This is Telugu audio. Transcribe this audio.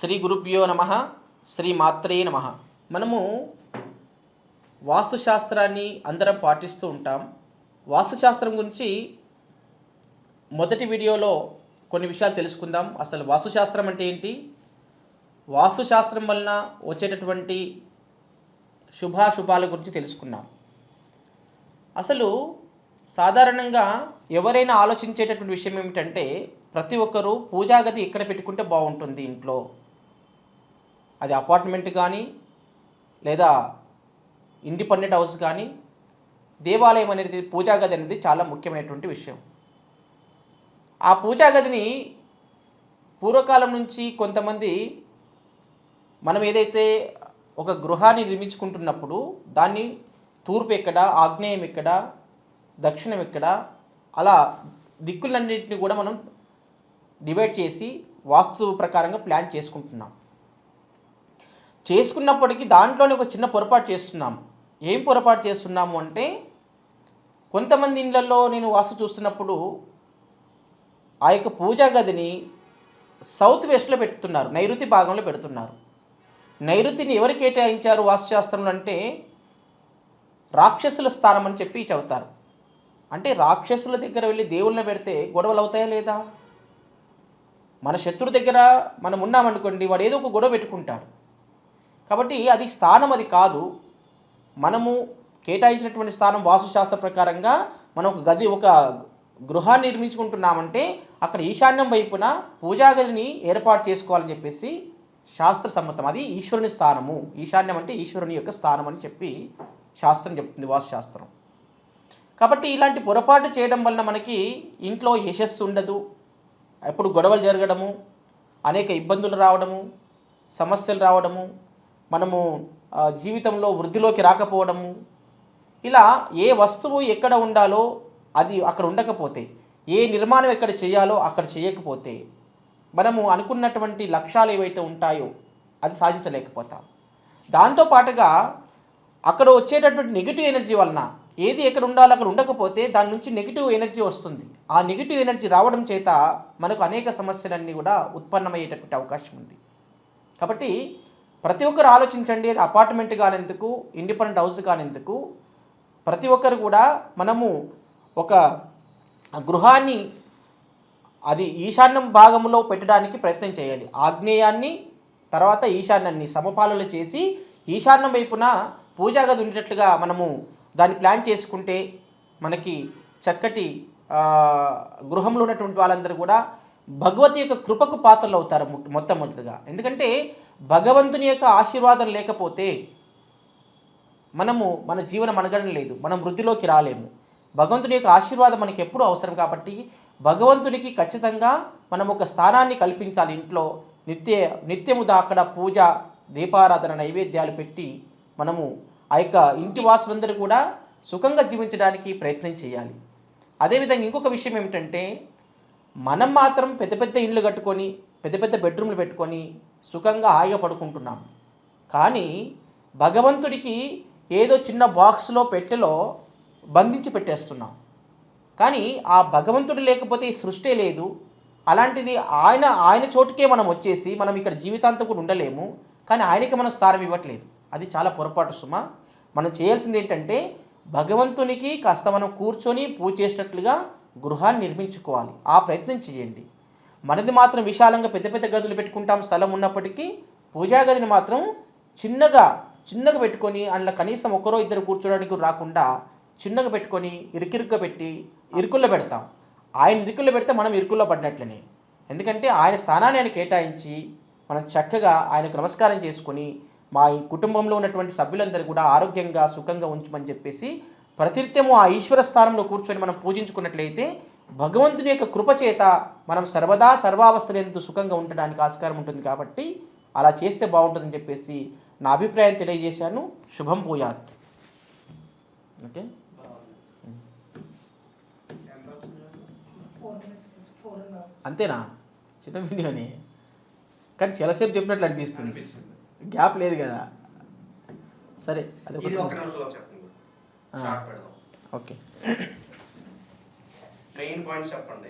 శ్రీ గురుభ్యో నమ శ్రీ మాత్రే నమ. మనము వాస్తుశాస్త్రాన్ని అందరం పాటిస్తూ ఉంటాం. వాస్తుశాస్త్రం గురించి మొదటి వీడియోలో కొన్ని విషయాలు తెలుసుకుందాం. అసలు వాస్తుశాస్త్రం అంటే ఏంటి? వాస్తుశాస్త్రం వలన వచ్చేటటువంటి శుభాశుభాల గురించి తెలుసుకున్నాం అసలు సాధారణంగా ఎవరైనా ఆలోచించేటటువంటి విషయం ఏమిటంటే ప్రతి ఒక్కరూ పూజాగది ఇక్కడ ఎక్కడ పెట్టుకుంటే బాగుంటుంది ఇంట్లో? అది అపార్ట్మెంట్ కానీ లేదా ఇండిపెండెంట్ హౌస్ కానీ దేవాలయం అనేది పూజా గది అనేది చాలా ముఖ్యమైనటువంటి విషయం. ఆ పూజా గదిని పూర్వకాలం నుంచి కొంతమంది మనం ఏదైతే ఒక గృహాన్ని నిర్మించుకుంటున్నప్పుడు దాన్ని తూర్పు ఎక్కడ ఆగ్నేయం ఎక్కడ దక్షిణం ఎక్కడ అలా దిక్కులన్నింటినీ కూడా మనం డివైడ్ చేసి వాస్తు ప్రకారంగా ప్లాన్ చేసుకుంటున్నాం. చేసుకున్నప్పటికీ దాంట్లోనే ఒక చిన్న పొరపాటు చేస్తున్నాం ఏం పొరపాటు చేస్తున్నాము అంటే కొంతమంది ఇళ్ళల్లో నేను వాస్తు చూస్తున్నప్పుడు ఆ యొక్క పూజా గదిని సౌత్ వెస్ట్లో పెడుతున్నారు నైరుతి భాగంలో పెడుతున్నారు. నైరుతిని ఎవరు కేటాయించారు వాస్తుశాస్త్రంలో అంటే రాక్షసుల స్థానం అని చెప్పి చెబుతారు. అంటే రాక్షసుల దగ్గర వెళ్ళి దేవుళ్ళని పెడితే గొడవలు అవుతాయా లేదా? మన శత్రు దగ్గర మనం ఉన్నామనుకోండి వాడు ఏదో ఒక గొడవ పెట్టుకుంటాడు. కాబట్టి అది స్థానం అది కాదు. మనము కేటాయించినటువంటి స్థానం వాస్తుశాస్త్ర ప్రకారంగా మనం ఒక గది ఒక గృహాన్ని నిర్మించుకుంటున్నామంటే అక్కడ ఈశాన్యం వైపున పూజాగదిని ఏర్పాటు చేసుకోవాలని చెప్పేసి శాస్త్ర సమ్మతం అది ఈశ్వరుని స్థానము. ఈశాన్యం అంటే ఈశ్వరుని యొక్క స్థానం అని చెప్పి శాస్త్రం చెప్తుంది వాస్తుశాస్త్రం. కాబట్టి ఇలాంటి పొరపాటు చేయడం వలన మనకి ఇంట్లో యశస్సు ఉండదు. ఎప్పుడు గొడవలు జరగడము అనేక ఇబ్బందులు రావడము సమస్యలు రావడము మనము జీవితంలో వృద్ధిలోకి రాకపోవడము. ఇలా ఏ వస్తువు ఎక్కడ ఉండాలో అది అక్కడ ఉండకపోతే ఏ నిర్మాణం ఎక్కడ చేయాలో అక్కడ చేయకపోతే మనము అనుకున్నటువంటి లక్ష్యాలు ఏవైతే ఉంటాయో అది సాధించలేకపోతాం. దాంతో పాటుగా అక్కడ వచ్చేటటువంటి నెగిటివ్ ఎనర్జీ వలన ఏది ఎక్కడ ఉండాలో అక్కడ ఉండకపోతే దాని నుంచి నెగిటివ్ ఎనర్జీ వస్తుంది. ఆ నెగిటివ్ ఎనర్జీ రావడం చేత మనకు అనేక సమస్యలన్నీ కూడా ఉత్పన్నమయ్యేటటువంటి అవకాశం ఉంది. కాబట్టి ప్రతి ఒక్కరు ఆలోచించండి అది అపార్ట్మెంట్ కానెందుకు ఇండిపెండెంట్ హౌస్ కానెందుకు. ప్రతి ఒక్కరు కూడా మనము ఒక గృహాన్ని అది ఈశాన్యం భాగంలో పెట్టడానికి ప్రయత్నం చేయాలి. ఆగ్నేయాన్ని తర్వాత ఈశాన్యాన్ని సమపాలన చేసి ఈశాన్యం వైపున పూజా గది ఉండేటట్లుగా మనము దాన్ని ప్లాన్ చేసుకుంటే మనకి చక్కటి గృహంలో ఉన్నటువంటి వాళ్ళందరూ కూడా భగవతి యొక్క కృపకు పాత్రలు అవుతారు మొట్టమొదటిగా. ఎందుకంటే భగవంతుని యొక్క ఆశీర్వాదం లేకపోతే మనము మన జీవనం అనగడం లేదు. మనం వృద్ధిలోకి రాలేము. భగవంతుని యొక్క ఆశీర్వాదం మనకి ఎప్పుడూ అవసరం కాబట్టి భగవంతునికి ఖచ్చితంగా మనం ఒక స్థానాన్ని కల్పించాలి. ఇంట్లో నిత్య నిత్యము అక్కడ పూజ దీపారాధన నైవేద్యాలు పెట్టి మనము ఆ యొక్క ఇంటి వాసులందరూ కూడా సుఖంగా జీవించడానికి ప్రయత్నం చేయాలి. అదేవిధంగా ఇంకొక విషయం ఏమిటంటే మనం మాత్రం పెద్ద పెద్ద ఇండ్లు కట్టుకొని పెద్ద పెద్ద బెడ్రూమ్లు పెట్టుకొని సుఖంగా హాయిగా పడుకుంటున్నాం. కానీ భగవంతుడికి ఏదో చిన్న బాక్స్లో పెట్టెలో బంధించి పెట్టేస్తున్నాం. కానీ ఆ భగవంతుడు లేకపోతే ఈ సృష్టి లేదు. అలాంటిది ఆయన ఆయన చోటుకే మనం వచ్చేసి మనం ఇక్కడ జీవితాంతం కూడా ఉండలేము. కానీ ఆయనకి మనం స్థానం ఇవ్వట్లేదు. అది చాలా పొరపాటు సుమ. మనం చేయాల్సింది ఏంటంటే భగవంతునికి కాస్త మనం కూర్చొని పూజ చేసినట్లుగా గృహాన్ని నిర్మించుకోవాలి. ఆ ప్రయత్నం చేయండి. మనది మాత్రం విశాలంగా పెద్ద పెద్ద గదులు పెట్టుకుంటాం స్థలం ఉన్నప్పటికీ పూజా గదిని మాత్రం చిన్నగా చిన్నగా పెట్టుకొని అందులో కనీసం ఒకరో ఇద్దరు కూర్చోడానికి రాకుండా చిన్నగా పెట్టుకొని ఇరుకిరుగ్గా పెట్టి ఇరుకుల్లో పెడతాం. ఆయన ఇరుకుల్లో పెడితే మనం ఇరుకుల్లో పడినట్లనే. ఎందుకంటే ఆయన స్థానాన్ని ఆయన కేటాయించి మనం చక్కగా ఆయనకు నమస్కారం చేసుకొని మా ఈ కుటుంబంలో ఉన్నటువంటి సభ్యులందరూ కూడా ఆరోగ్యంగా సుఖంగా ఉంచమని చెప్పేసి ప్రతినిత్యము ఆ ఈశ్వర స్థానంలో కూర్చొని మనం పూజించుకున్నట్లయితే భగవంతుని యొక్క కృప చేత మనం సర్వదా సర్వావస్థలందు సుఖంగా ఉండడానికి ఆస్కారం ఉంటుంది కాబట్టి అలా చేస్తే బాగుంటుందని చెప్పేసి నా అభిప్రాయం తెలియజేశాను. శుభం పూయాత్ ఓకే? అంతేనా? చిన్న వీడియోని. కానీ చాలాసేపు చెప్పినట్లు అనిపిస్తుంది. అనిపిస్తుంది. గ్యాప్ లేదు కదా. సరే అది షార్ట్ పెడదాం. ఓకే. మెయిన్ పాయింట్స్ చెప్పండి.